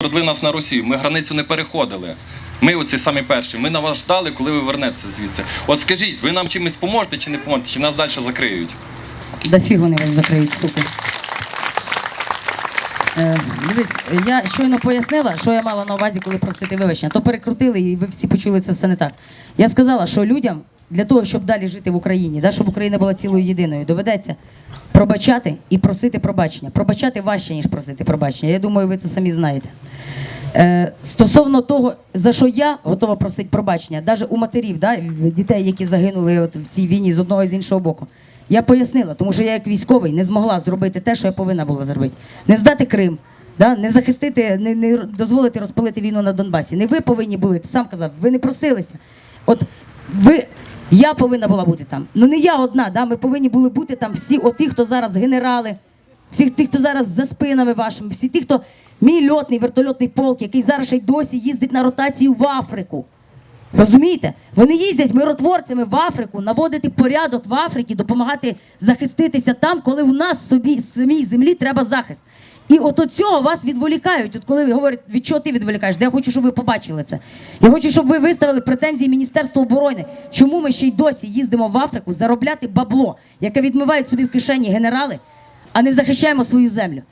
Продли нас на Росію, ми границю не переходили. Ми оці самі перші. Ми на вас ждали, коли ви вернетеся звідси. От скажіть, ви нам чимось поможете чи не поможете, чи нас далі закриють? Да фіг вони вас закриють, сука. Е, дивись, я щойно пояснила, що я мала на увазі, коли просити вибачення. То перекрутили, і ви всі почули це все не так. Я сказала, що людям для того, щоб далі жити в Україні, да, щоб Україна була цілою єдиною, доведеться пробачати і просити пробачення. Пробачати важче, ніж просити пробачення. Я думаю, ви це самі знаєте. Е, стосовно того, за що я готова просити пробачення, навіть у матерів, да, дітей, які загинули от в цій війні з одного і з іншого боку. Я пояснила, тому що я як військовий не змогла зробити те, що я повинна була зробити. Не здати Крим, да, не захистити, не, не дозволити розпалити війну на Донбасі. Не ви повинні були, ти сам казав, ви не просилися. От ви, я повинна була бути там. Ну не я одна, да, ми повинні були бути там всі, от ті, хто зараз генерали, всіх тих, хто зараз за спинами вашими, всі ті, хто мій льотний вертольотний полк, який зараз ще й досі їздить на ротацію в Африку. Розумієте? Вони їздять миротворцями в Африку, наводити порядок в Африці, допомагати захиститися там, коли в нас собі самій землі треба захист. І от от цього вас відволікають. От коли ви говорите, від чого ти відволікаєш? Де я хочу, щоб ви побачили це. Я хочу, щоб ви виставили претензії Міністерства оборони. Чому ми ще й досі їздимо в Африку заробляти бабло, яке відмивають собі в кишені генерали, а не захищаємо свою землю.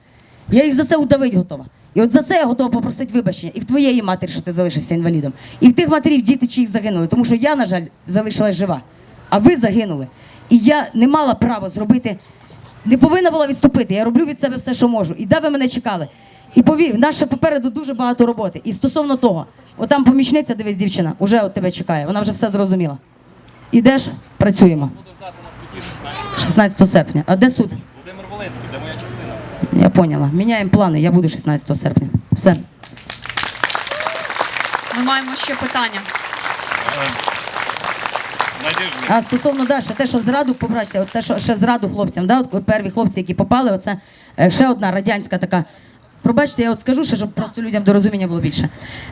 Я їх за це удавити готова. І от за це я готова попросити вибачення і в твоєї матері, що ти залишився інвалідом, і в тих матерів, діти чиїх загинули, тому що я, на жаль, залишилась жива, а ви загинули. І я не мала права зробити, не повинна була відступити. Я роблю від себе все, що можу. І де ви мене чекали? І повір, в нас ще попереду дуже багато роботи. І стосовно того, отам помічниця, дивись, дівчина, уже от тебе чекає, вона вже все зрозуміла. Ідеш, працюємо. 16 серпня. А де суд? Володимир Волинський, де моя частина? Я поняла. Міняємо плани, я буду 16 серпня. Все. Ми маємо ще питання. А стосовно да, ще те, що зраду, побачите, от те, що ще зраду хлопцям, да, от перві хлопці, які попали, оце е, ще одна радянська така. Пробачте, я от скажу, ще, щоб просто людям до розуміння було більше.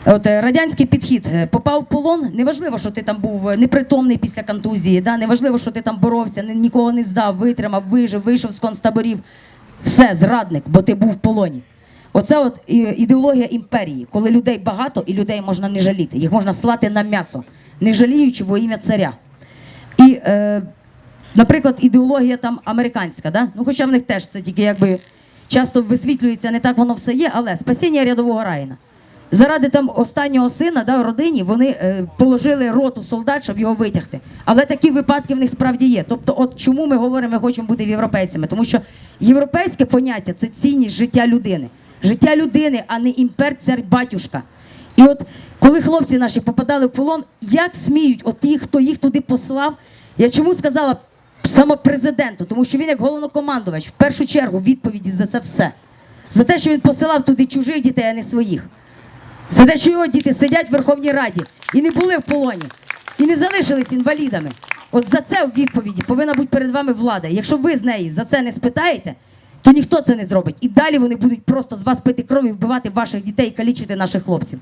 От е, радянський підхід е, попав в полон. Неважливо, що ти там був непритомний після контузії, да? неважливо, що ти там боровся, ні- нікого не здав, витримав, вижив, вийшов з концтаборів. Все, зрадник, бо ти був в полоні. Оце от ідеологія імперії, коли людей багато і людей можна не жаліти. Їх можна слати на м'ясо, не жаліючи во ім'я царя. І, е, наприклад, ідеологія там американська, да? ну хоча в них теж це тільки якби часто висвітлюється, не так воно все є, але спасіння рядового раїна. Заради там останнього сина да, в родині вони е, положили роту солдат, щоб його витягти. Але такі випадки в них справді є. Тобто, от чому ми говоримо, ми хочемо бути європейцями? Тому що європейське поняття це цінність життя людини. Життя людини, а не імпер цар батюшка. І от коли хлопці наші попадали в полон, як сміють, от ті, хто їх туди послав, я чому сказала саме президенту, тому що він як головнокомандувач в першу чергу відповіді за це все. За те, що він посилав туди чужих дітей, а не своїх. За те, що його діти сидять в Верховній Раді і не були в полоні, і не залишились інвалідами. От за це у відповіді повинна бути перед вами влада. Якщо ви з неї за це не спитаєте, то ніхто це не зробить. І далі вони будуть просто з вас пити кров і вбивати ваших дітей і калічити наших хлопців.